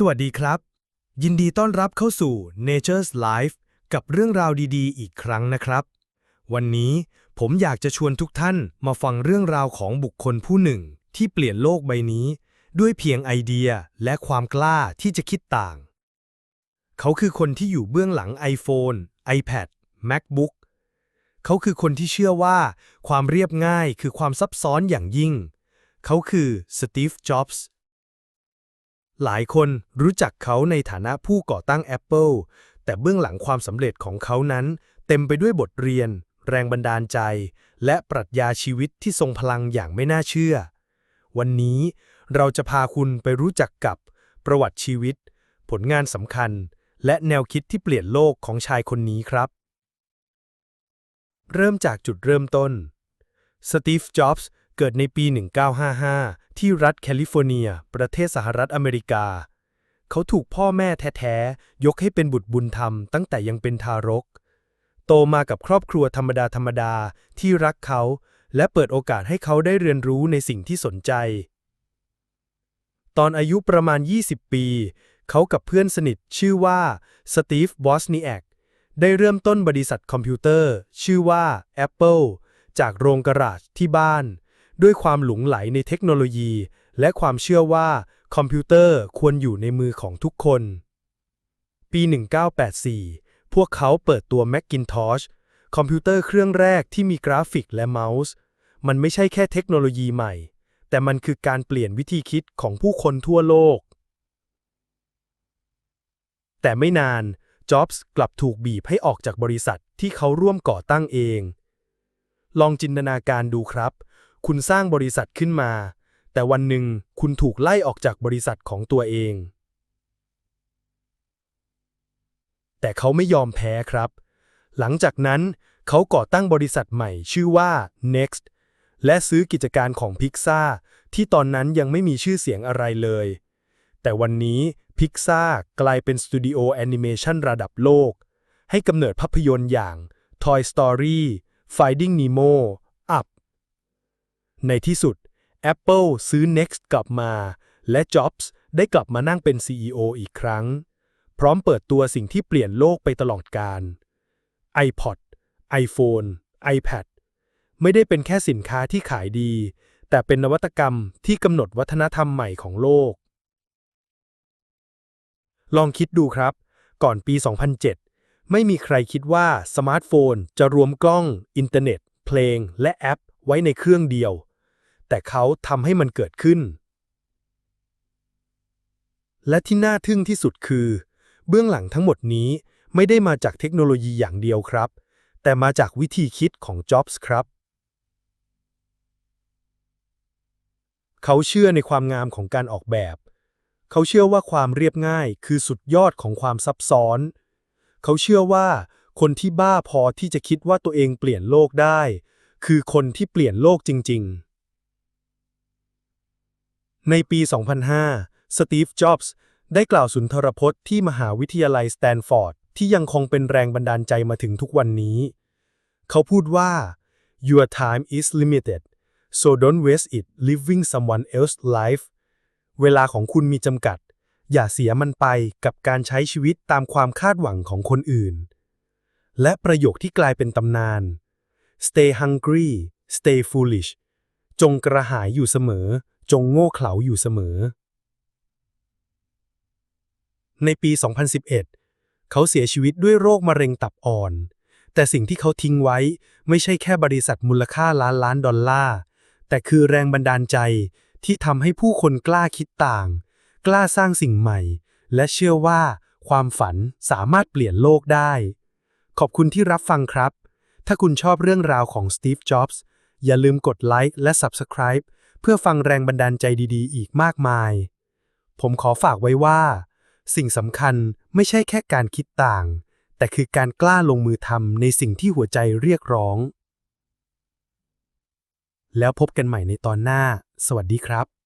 สวัสดีครับ ยินดีต้อนรับเข้าสู่ Nature's Life กับเรื่องราวดีๆ อีกครั้งนะครับ วันนี้ผมอยากจะชวนทุกท่านมาฟังเรื่องราวของบุคคลผู้หนึ่ง ที่เปลี่ยนโลกใบนี้ ด้วยเพียงไอเดียและความกล้าที่จะคิดต่าง เขาคือคนที่อยู่เบื้องหลัง iPhone, iPad, MacBook เขาคือคนที่เชื่อว่า ความเรียบง่ายคือความซับซ้อนอย่างยิ่ง เขาคือสตีฟ จ็อบส์ หลายคนรู้จักเขาในฐานะผู้ก่อตั้ง Apple แต่เบื้องหลังความสำเร็จของเขานั้น เต็มไปด้วยบทเรียน แรงบันดาลใจ และปรัชญาชีวิตที่ทรงพลังอย่างไม่น่าเชื่อ วันนี้เราจะพาคุณไปรู้จักกับประวัติชีวิต ผลงานสำคัญ และแนวคิดที่เปลี่ยนโลกของชายคนนี้ครับ เริ่มจากจุดเริ่มต้น สตีฟ จ็อบส์ เกิดในปี 1955 ที่รัฐแคลิฟอร์เนีย ประเทศสหรัฐอเมริกา เขาถูกพ่อแม่แท้ๆ ยกให้เป็นบุตรบุญธรรมตั้งแต่ยังเป็นทารก โตมากับครอบครัวธรรมดาธรรมดาที่รักเขา และเปิดโอกาสให้เขาได้เรียนรู้ในสิ่งที่สนใจ ตอนอายุประมาณ 20 ปี เขากับเพื่อนสนิทชื่อว่าสตีฟบอสนีแอกได้เริ่มต้นบริษัทคอมพิวเตอร์ ชื่อว่า Apple จากโรงกระดาษที่บ้าน ด้วยความหลงไหลในเทคโนโลยี และความเชื่อว่าคอมพิวเตอร์ควรอยู่ในมือของทุกคน ปี 1984 พวกเขาเปิดตัว Macintosh คอมพิวเตอร์เครื่องแรกที่มีกราฟิกและเมาส์ มันไม่ใช่แค่เทคโนโลยีใหม่ แต่มันคือการเปลี่ยนวิธีคิดของผู้คนทั่วโลก แต่ไม่นานจ็อบส์กลับถูกบีบให้ออกจากบริษัทที่เขาร่วมก่อตั้งเอง ลองจินตนาการดูครับ คุณสร้างบริษัทขึ้นมา แต่วันหนึ่งคุณถูกไล่ออกจากบริษัทของตัวเอง แต่เขาไม่ยอมแพ้ครับ หลังจากนั้นเขาก่อตั้งบริษัทใหม่ชื่อว่า Next และซื้อกิจการของพิกซ่าที่ตอนนั้นยังไม่มีชื่อเสียงอะไรเลย แต่วันนี้พิกซ่ากลายเป็นสตูดิโอแอนิเมชันระดับโลก ให้กำเนิดภาพยนตร์อย่าง Toy Story Finding Nemo ในที่สุด Apple ซื้อ Next กลับมา และ Jobs ได้กลับมานั่งเป็น CEO อีกครั้ง พร้อมเปิดตัวสิ่งที่เปลี่ยนโลกไปตลอดกาล iPod iPhone iPad ไม่ได้เป็นแค่สินค้าที่ขายดี แต่เป็นนวัตกรรมที่กำหนดวัฒนธรรมใหม่ของโลก ลองคิดดูครับ ก่อนปี 2007 ไม่มีใครคิดว่าสมาร์ทโฟนจะรวมกล้อง อินเทอร์เน็ต เพลง และแอป ไว้ในเครื่องเดียว แต่เขาทำให้มันเกิดขึ้น และที่น่าทึ่งที่สุดคือ เบื้องหลังทั้งหมดนี้ไม่ได้มาจากเทคโนโลยีอย่างเดียวครับ แต่มาจากวิธีคิดของจ็อบส์ครับ เขาเชื่อในความงามของการออกแบบ เขาเชื่อว่าความเรียบง่ายคือสุดยอดของความซับซ้อน เขาเชื่อว่าคนที่บ้าพอที่จะคิดว่าตัวเองเปลี่ยนโลกได้ คือคนที่เปลี่ยนโลกจริง ๆ ในปี 2005 สตีฟ จ็อบส์ ได้กล่าวสุนทรพจน์ที่มหาวิทยาลัยสแตนฟอร์ด ที่ยังคงเป็นแรงบันดาลใจมาถึงทุกวันนี้ เขาพูดว่า your time is limited so don't waste it living someone else's life เวลาของคุณมีจำกัด อย่าเสียมันไปกับการใช้ชีวิตตามความคาดหวังของคนอื่น และประโยคที่กลายเป็นตำนาน stay hungry stay foolish จงกระหายอยู่เสมอ จงโง่เขลาอยู่เสมอ ในปี 2011 เขาเสียชีวิตด้วยโรคมะเร็งตับอ่อน แต่สิ่งที่เขาทิ้งไว้ไม่ใช่แค่บริษัทมูลค่าล้านล้านดอลลาร์ แต่คือแรงบันดาลใจที่ทำให้ผู้คนกล้าคิดต่าง กล้าสร้างสิ่งใหม่ และเชื่อว่าความฝันสามารถเปลี่ยนโลกได้ ขอบคุณที่รับฟังครับ ถ้าคุณชอบเรื่องราวของสตีฟ จ็อบส์ อย่าลืมกดไลค์และ Subscribe เพื่อฟังแรงบันดาลใจดีๆ อีกมากมาย ผมขอฝากไว้ว่า สิ่งสำคัญไม่ใช่แค่การคิดต่าง แต่คือการกล้าลงมือทำในสิ่งที่หัวใจเรียกร้อง แล้วพบกันใหม่ในตอนหน้า สวัสดีครับ